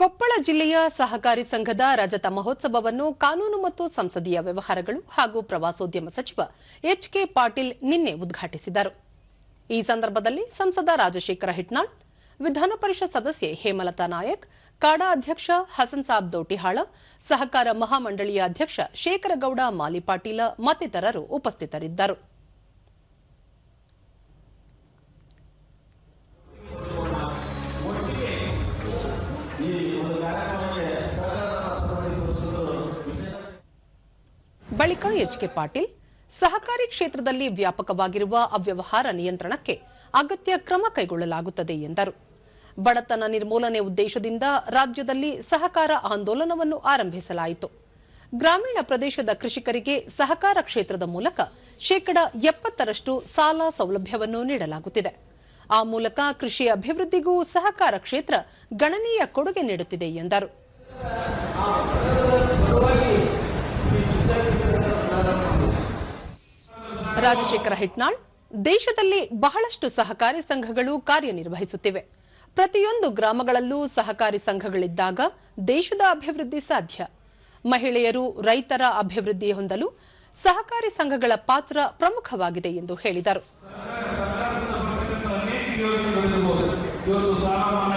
ಕೊಪ್ಪಳ ಜಿಲ್ಲೆಯ ಸಹಕಾರಿ ಸಂಘದ ರಜತ ಮಹೋತ್ಸವವನ್ನು ಕಾನೂನು ಮತ್ತು ಸಂಸದೀಯ ವ್ಯವಹಾರಗಳು ಹಾಗೂ ಪ್ರವಾಸೋದ್ಯಮ ಸಚಿವ ಎಚ್ ಕೆ ಪಾಟೀಲ್ ನಿನ್ನೆ ಉದ್ಘಾಟಿಸಿದರು. ಈ ಸಂದರ್ಭದಲ್ಲಿ ಸಂಸದ ರಾಜಶೇಖರ ಹಿಟ್ನಾಳ್, ವಿಧಾನ ಪರಿಷತ್ ಸದಸ್ಯೆ ಹೇಮಲತಾ ನಾಯಕ್, ಕಾಡಾ ಅಧ್ಯಕ್ಷ ಹಸನ್ ಸಾಬ್ ದೋಟಿಹಾಳ, ಸಹಕಾರ ಮಹಾಮಂಡಳಿಯ ಅಧ್ಯಕ್ಷ ಶೇಖರಗೌಡ ಮಾಲಿಪಾಟೀಲ ಮತ್ತಿತರರು ಉಪಸ್ಥಿತರಿದ್ದರು. ಬಳಿಕ ಎಚ್ ಕೆ ಪಾಟೀಲ್, ಸಹಕಾರಿ ಕ್ಷೇತ್ರದಲ್ಲಿ ವ್ಯಾಪಕವಾಗಿರುವ ಅವ್ಯವಹಾರ ನಿಯಂತ್ರಣಕ್ಕೆ ಅಗತ್ಯ ಕ್ರಮ ಕೈಗೊಳ್ಳಲಾಗುತ್ತದೆ ಎಂದರು. ಬಡತನ ನಿರ್ಮೂಲನೆ ಉದ್ದೇಶದಿಂದ ರಾಜ್ಯದಲ್ಲಿ ಸಹಕಾರ ಆಂದೋಲನವನ್ನು ಆರಂಭಿಸಲಾಯಿತು. ಗ್ರಾಮೀಣ ಪ್ರದೇಶದ ಕೃಷಿಕರಿಗೆ ಸಹಕಾರ ಕ್ಷೇತ್ರದ ಮೂಲಕ ಶೇಕಡ ಎಪ್ಪತ್ತರಷ್ಟು ಸಾಲ ಸೌಲಭ್ಯವನ್ನು ನೀಡಲಾಗುತ್ತಿದೆ. ಆ ಮೂಲಕ ಕೃಷಿ ಅಭಿವೃದ್ಧಿಗೂ ಸಹಕಾರ ಕ್ಷೇತ್ರ ಗಣನೀಯ ಕೊಡುಗೆ ನೀಡುತ್ತಿದೆ ಎಂದರು. ರಾಜಶೇಖರ ಹಿಟ್ನಾಳ್ ದೇಶದಲ್ಲಿ ಬಹಳಷ್ಟು ಸಹಕಾರಿ ಸಂಘಗಳು ಕಾರ್ಯನಿರ್ವಹಿಸುತ್ತಿವೆ. ಪ್ರತಿಯೊಂದು ಗ್ರಾಮಗಳಲ್ಲೂ ಸಹಕಾರಿ ಸಂಘಗಳಿದ್ದಾಗ ದೇಶದ ಅಭಿವೃದ್ಧಿ ಸಾಧ್ಯ. ಮಹಿಳೆಯರು, ರೈತರ ಅಭಿವೃದ್ಧಿ ಹೊಂದಲು ಸಹಕಾರಿ ಸಂಘಗಳ ಪಾತ್ರ ಪ್ರಮುಖವಾಗಿದೆ ಎಂದು ಹೇಳಿದರು. ಇವತ್ತು ಸ್ಥಾನಮಾನ